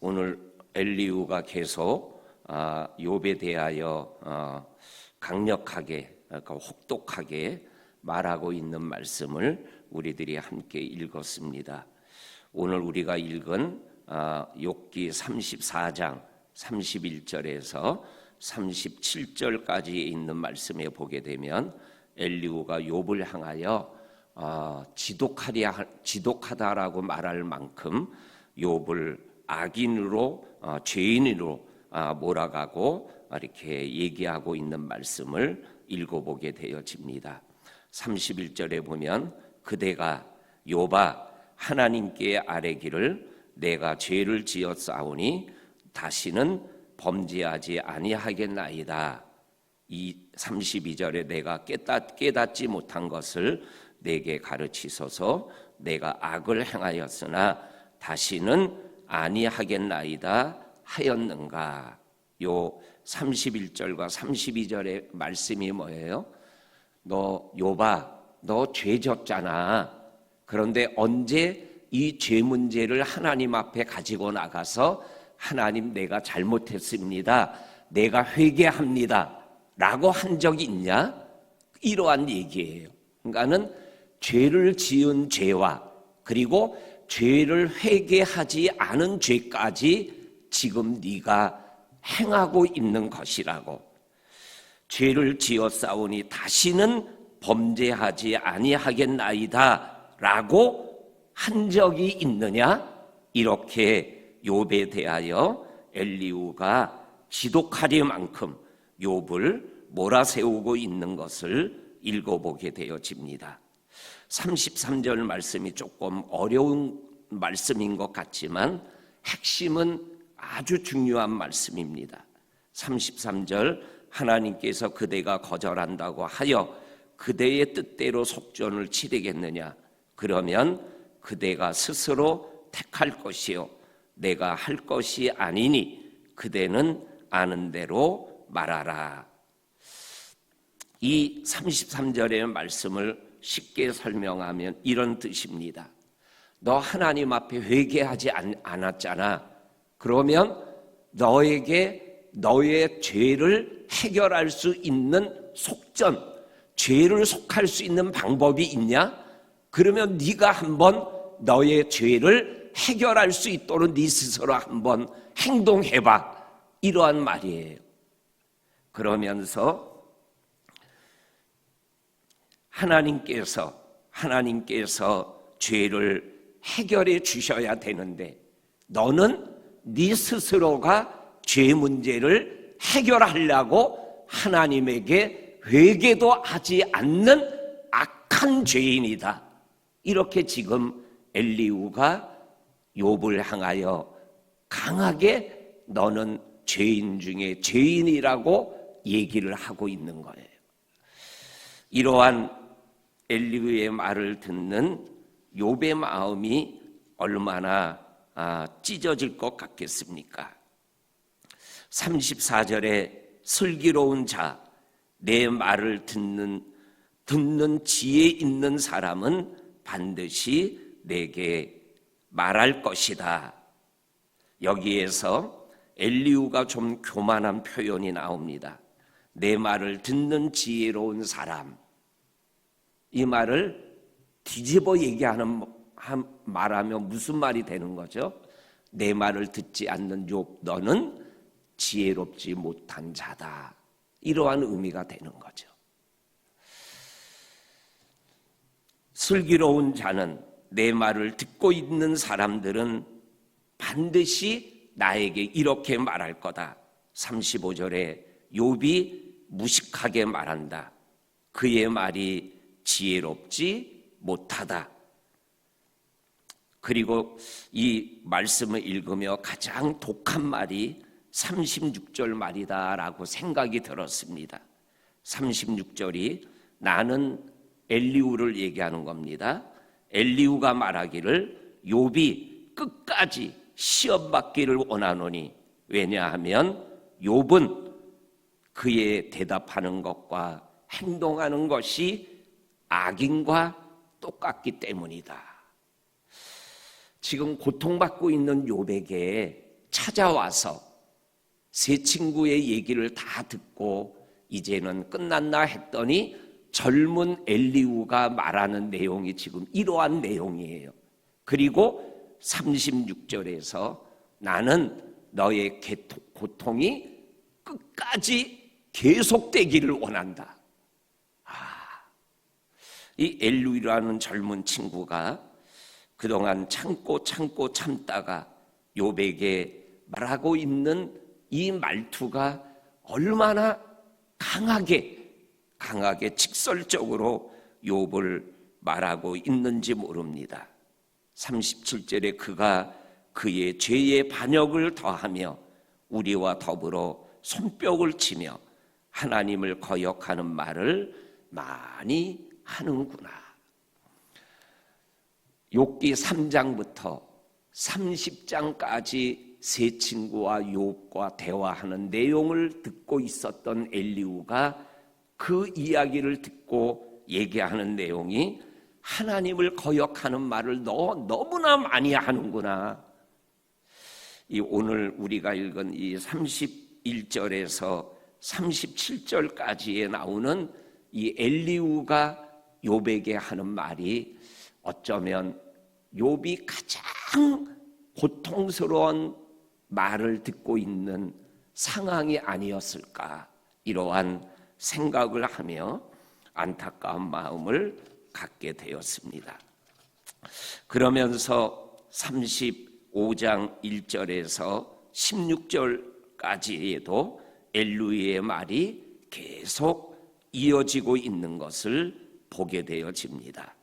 오늘 엘리우가 계속 아, 욥에 대하여 어, 강력하게 그러니까 혹독하게 말하고 있는 말씀을 우리들이 함께 읽었습니다. 오늘 우리가 읽은 아, 욥기 34장 31절에서 37절까지 있는 말씀에 보게 되면 엘리우가 욥을 향하여 어, 지독하리야 지독하다라고 말할 만큼 욥을 악인으로 어, 죄인으로 어, 몰아가고 이렇게 얘기하고 있는 말씀을 읽어보게 되어집니다. 31절에 보면 그대가 욥아 하나님께 아뢰기를 내가 죄를 지었사오니 다시는 범죄하지 아니하겠나이다. 이 32절에 내가 깨닫, 깨닫지 못한 것을 내게 가르치소서 내가 악을 행하였으나 다시는 아니하겠나이다 하였는가 요 31절과 32절의 말씀이 뭐예요? 너 요바 너 죄졌잖아 그런데 언제 이 죄 문제를 하나님 앞에 가지고 나가서 하나님 내가 잘못했습니다 내가 회개합니다 라고 한 적이 있냐? 이러한 얘기예요 그러니까는 죄를 지은 죄와 그리고 죄를 회개하지 않은 죄까지 지금 네가 행하고 있는 것이라고 죄를 지어 싸우니 다시는 범죄하지 아니하겠나이다라고 한 적이 있느냐 이렇게 욥에 대하여 엘리우가 지독하리만큼 욥을 몰아세우고 있는 것을 읽어보게 되어집니다. 33절 말씀이 조금 어려운 말씀인 것 같지만 핵심은 아주 중요한 말씀입니다. 33절 하나님께서 그대가 거절한다고 하여 그대의 뜻대로 속전을 치르겠느냐? 그러면 그대가 스스로 택할 것이요. 내가 할 것이 아니니 그대는 아는 대로 말하라. 이 33절의 말씀을 쉽게 설명하면 이런 뜻입니다. 너 하나님 앞에 회개하지 않았잖아. 그러면 너에게 너의 죄를 해결할 수 있는 속전, 죄를 속할 수 있는 방법이 있냐? 그러면 네가 한번 너의 죄를 해결할 수 있도록 네 스스로 한번 행동해봐. 이러한 말이에요. 그러면서 하나님께서 하나님께서 죄를 해결해 주셔야 되는데 너는 네 스스로가 죄 문제를 해결하려고 하나님에게 회개도 하지 않는 악한 죄인이다. 이렇게 지금 엘리우가 욥을 향하여 강하게 너는 죄인 중에 죄인이라고 얘기를 하고 있는 거예요. 이러한 엘리우의 말을 듣는 욥의 마음이 얼마나 아, 찢어질 것 같겠습니까? 34절에 슬기로운 자, 내 말을 듣는 듣는 지혜 있는 사람은 반드시 내게 말할 것이다. 여기에서 엘리우가 좀 교만한 표현이 나옵니다. 내 말을 듣는 지혜로운 사람. 이 말을 뒤집어 얘기하는 말하면 무슨 말이 되는 거죠? 내 말을 듣지 않는 욥 너는 지혜롭지 못한 자다. 이러한 의미가 되는 거죠. 슬기로운 자는 내 말을 듣고 있는 사람들은 반드시 나에게 이렇게 말할 거다. 35절에 욥이 무식하게 말한다. 그의 말이 지혜롭지 못하다. 그리고 이 말씀을 읽으며 가장 독한 말이 36절 말이다라고 생각이 들었습니다. 36절이 나는 엘리우를 얘기하는 겁니다. 엘리우가 말하기를 욥이 끝까지 시험 받기를 원하노니 왜냐하면 욥은 그의 대답하는 것과 행동하는 것이 악인과 똑같기 때문이다. 지금 고통받고 있는 욥에게 찾아와서 세 친구의 얘기를 다 듣고 이제는 끝났나 했더니 젊은 엘리우가 말하는 내용이 지금 이러한 내용이에요. 그리고 36절에서 나는 너의 고통이 끝까지 계속되기를 원한다. 아, 이 엘루이라는 젊은 친구가 그동안 참고 참고 참다가 요백에 말하고 있는 이 말투가 얼마나 강하게 강하게 직설적으로 욥을 말하고 있는지 모릅니다. 37절에 그가 그의 죄의 반역을 더하며 우리와 더불어 손뼉을 치며 하나님을 거역하는 말을 많이 하는구나. 욥기 3장부터 30장까지 세 친구와 욥과 대화하는 내용을 듣고 있었던 엘리우가 그 이야기를 듣고 얘기하는 내용이 하나님을 거역하는 말을 너 너무나 많이 하는구나. 이 오늘 우리가 읽은 이 31절에서 37절까지에 나오는 이 엘리우가 욥에게 하는 말이 어쩌면 욥이 가장 고통스러운 말을 듣고 있는 상황이 아니었을까 이러한 생각을 하며 안타까운 마음을 갖게 되었습니다. 그러면서 35장 1절에서 16절까지에도 엘루이의 말이 계속 이어지고 있는 것을 보게 되어집니다.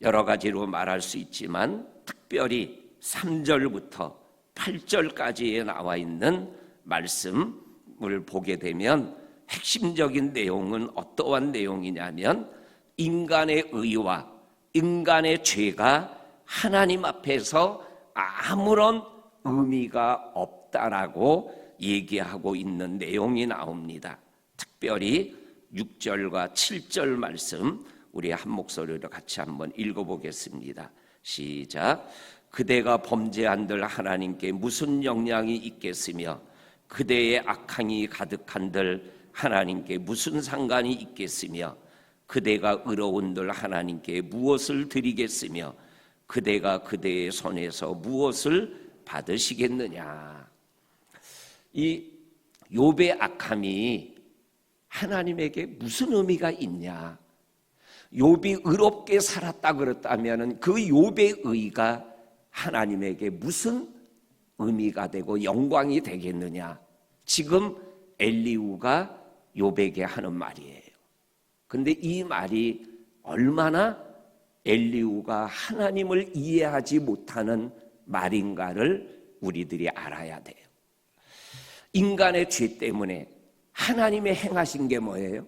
여러 가지로 말할 수 있지만 특별히 3절부터 8절까지에 나와 있는 말씀을 보게 되면 핵심적인 내용은 어떠한 내용이냐면 인간의 의와 인간의 죄가 하나님 앞에서 아무런 의미가 없다라고 얘기하고 있는 내용이 나옵니다. 특별히 6절과 7절 말씀 우리 한 목소리로 같이 한번 읽어보겠습니다. 시작. 그대가 범죄한들 하나님께 무슨 영향이 있겠으며 그대의 악행이 가득한들 하나님께 무슨 상관이 있겠으며 그대가 의로운들 하나님께 무엇을 드리겠으며 그대가 그대의 손에서 무엇을 받으시겠느냐 이 욥의 악함이 하나님에게 무슨 의미가 있냐 욥이 의롭게 살았다 그랬다면은 그 욥의 의가 하나님에게 무슨 의미가 되고 영광이 되겠느냐 지금 엘리우가 욥에게 하는 말이에요. 근데 이 말이 얼마나 엘리우가 하나님을 이해하지 못하는 말인가를 우리들이 알아야 돼요. 인간의 죄 때문에 하나님의 행하신 게 뭐예요?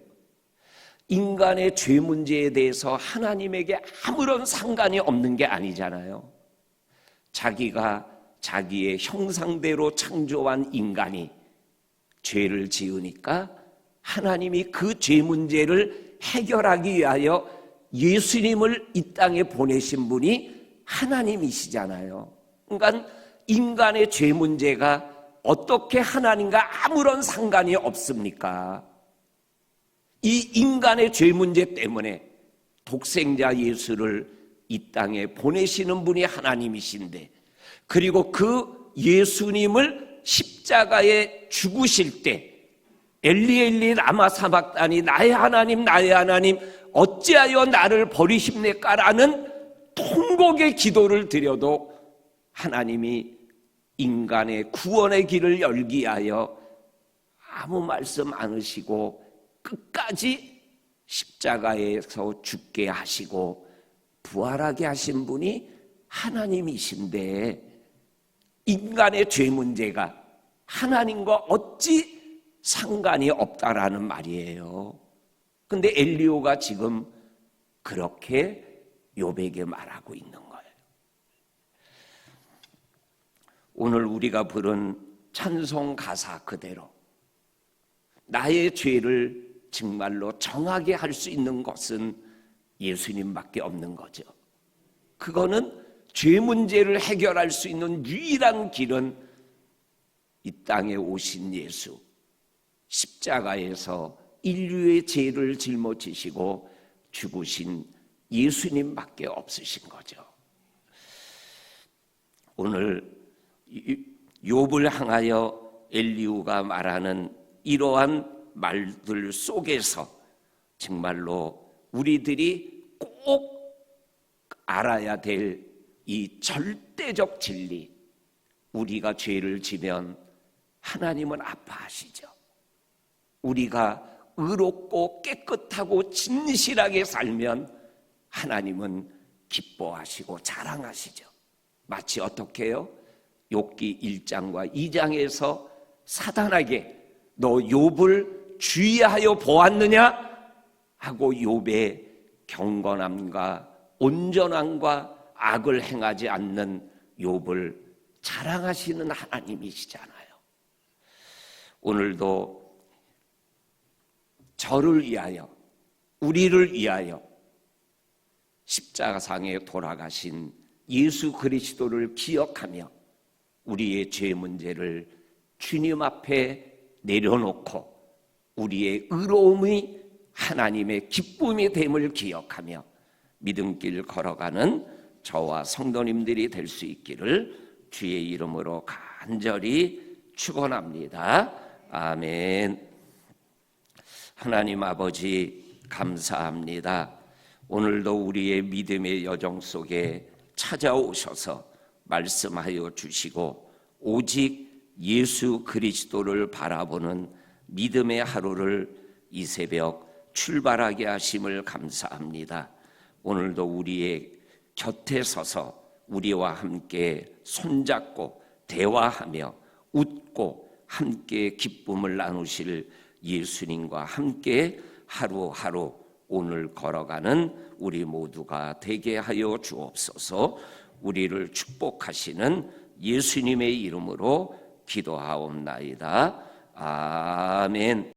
인간의 죄 문제에 대해서 하나님에게 아무런 상관이 없는 게 아니잖아요. 자기가 자기의 형상대로 창조한 인간이 죄를 지으니까 하나님이 그 죄 문제를 해결하기 위하여 예수님을 이 땅에 보내신 분이 하나님이시잖아요. 그러니까 인간의 죄 문제가 어떻게 하나님과 아무런 상관이 없습니까? 이 인간의 죄 문제 때문에 독생자 예수를 이 땅에 보내시는 분이 하나님이신데 그리고 그 예수님을 십자가에 죽으실 때 엘리 엘리 라마 사박단이 나의 하나님 나의 하나님 어찌하여 나를 버리십니까라는 통곡의 기도를 드려도 하나님이 인간의 구원의 길을 열기 위하여 아무 말씀 안 하시고 끝까지 십자가에서 죽게 하시고 부활하게 하신 분이 하나님이신데 인간의 죄 문제가 하나님과 어찌 상관이 없다라는 말이에요. 근데 엘리오가 지금 그렇게 요백에 말하고 있는 거예요. 오늘 우리가 부른 찬송 가사 그대로 나의 죄를 정말로 정하게 할 수 있는 것은 예수님밖에 없는 거죠. 그거는 죄 문제를 해결할 수 있는 유일한 길은 이 땅에 오신 예수 십자가에서 인류의 죄를 짊어지시고 죽으신 예수님밖에 없으신 거죠. 오늘 욥을 향하여 엘리우가 말하는 이러한 말들 속에서 정말로 우리들이 꼭 알아야 될 이 절대적 진리 우리가 죄를 지면 하나님은 아파하시죠. 우리가 의롭고 깨끗하고 진실하게 살면 하나님은 기뻐하시고 자랑하시죠. 마치 어떻게 해요? 욥기 1장과 2장에서 사단에게 너 욥을 주의하여 보았느냐 하고 욥의 경건함과 온전함과 악을 행하지 않는 욥을 자랑하시는 하나님이시잖아요. 오늘도 저를 위하여 우리를 위하여 십자가상에 돌아가신 예수 그리스도를 기억하며 우리의 죄 문제를 주님 앞에 내려놓고 우리의 의로움이 하나님의 기쁨이 됨을 기억하며 믿음길 걸어가는 저와 성도님들이 될 수 있기를 주의 이름으로 간절히 축원합니다. 아멘. 하나님 아버지 감사합니다. 오늘도 우리의 믿음의 여정 속에 찾아오셔서 말씀하여 주시고 오직 예수 그리스도를 바라보는 믿음의 하루를 이 새벽 출발하게 하심을 감사합니다. 오늘도 우리의 곁에 서서 우리와 함께 손잡고 대화하며 웃고 함께 기쁨을 나누실 예수님과 함께 하루하루 오늘 걸어가는 우리 모두가 되게 하여 주옵소서 우리를 축복하시는 예수님의 이름으로 기도하옵나이다. 아멘.